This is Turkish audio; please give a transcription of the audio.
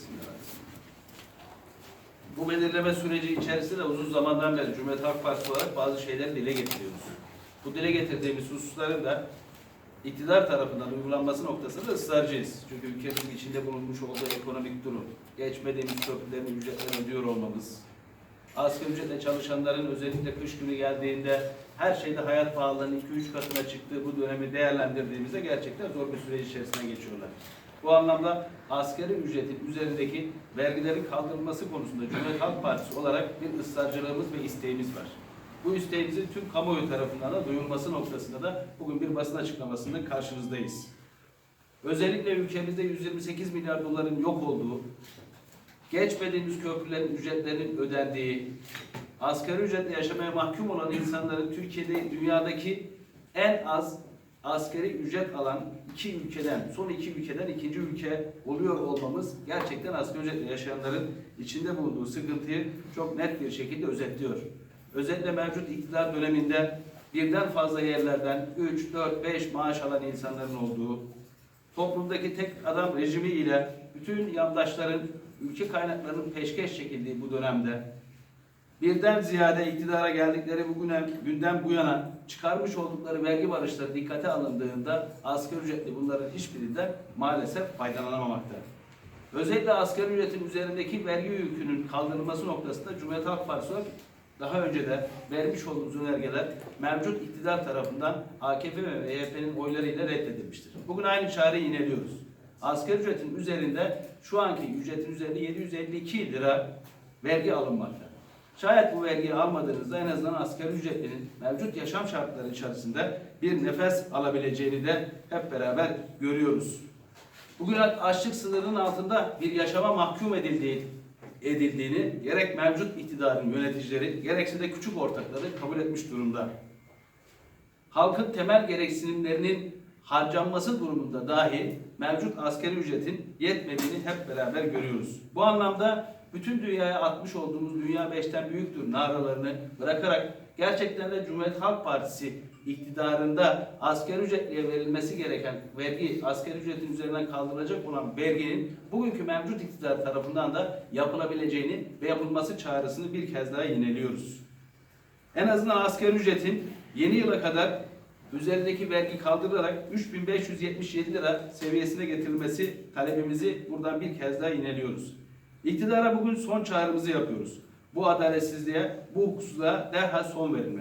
içerisindeler. Bu belirleme süreci içerisinde uzun zamandan beri Cumhuriyet Halk Partisi olarak bazı şeyleri dile getiriyoruz. Bu dile getirdiğimiz hususların da iktidar tarafından uygulanması noktasında ısrarcıyız. Çünkü ülkemizin içinde bulunmuş olduğu ekonomik durum, geçmediğimiz köprülerin ücretlerini ödüyor olmamız, asgari ücretle çalışanların özellikle kış günü geldiğinde her şeyde hayat pahalılığının 2-3 katına çıktığı bu dönemi değerlendirdiğimizde gerçekten zor bir süreç içerisine geçiyorlar. Bu anlamda asgari ücretin üzerindeki vergilerin kaldırılması konusunda Cumhuriyet Halk Partisi olarak bir ısrarcılığımız ve isteğimiz var. Bu isteğimizin tüm kamuoyu tarafından da duyulması noktasında da bugün bir basın açıklamasında karşınızdayız. Özellikle ülkemizde 128 milyar doların yok olduğu, geçmediğimiz köprülerin ücretlerinin ödendiği, asgari ücretle yaşamaya mahkum olan insanların Türkiye'de dünyadaki en az asgari ücret alan iki ülkeden, son iki ülkeden ikinci ülke oluyor olmamız gerçekten asgari ücretle yaşayanların içinde bulunduğu sıkıntıyı çok net bir şekilde özetliyor. Özellikle mevcut iktidar döneminde birden fazla yerlerden 3, 4, 5 maaş alan insanların olduğu, toplumdaki tek adam rejimi ile bütün yandaşların ülke kaynaklarının peşkeş çekildiği bu dönemde birden ziyade iktidara geldikleri bugüne, günden bu yana çıkarmış oldukları vergi barışları dikkate alındığında asgari ücretli bunların hiçbirinden maalesef faydalanamamakta. Özellikle asgari ücretin üzerindeki vergi yükünün kaldırılması noktasında Cumhuriyet Halk Partisi daha önce de vermiş olduğumuz önergeler mevcut iktidar tarafından AKP ve MHP'nin oylarıyla reddedilmiştir. Bugün aynı çağrıyı yineliyoruz. Asgari ücretin üzerinde şu anki ücretin üzerinde 752 lira vergi alınmakta. Şayet bu vergiyi almadığınızda en azından asgari ücretlinin mevcut yaşam şartları içerisinde bir nefes alabileceğini de hep beraber görüyoruz. Bugün açlık sınırının altında bir yaşama mahkum edildiği edildiğini gerek mevcut iktidarın yöneticileri gerekse de küçük ortakları kabul etmiş durumda. Halkın temel gereksinimlerinin harcanması durumunda dahi mevcut asgari ücretin yetmediğini hep beraber görüyoruz. Bu anlamda bütün dünyaya atmış olduğumuz dünya beşten büyüktür naralarını bırakarak gerçekten de Cumhuriyet Halk Partisi iktidarında asgari ücretliye verilmesi gereken vergi, asgari ücretin üzerinden kaldırılacak olan verginin bugünkü mevcut iktidar tarafından da yapılabileceğini ve yapılması çağrısını bir kez daha yineliyoruz. En azından asgari ücretin yeni yıla kadar üzerindeki vergi kaldırılarak 3577 lira seviyesine getirilmesi talebimizi buradan bir kez daha yineliyoruz. İktidara bugün son çağrımızı yapıyoruz. Bu adaletsizliğe, bu hukuksuzluğa derhal son verilmeli.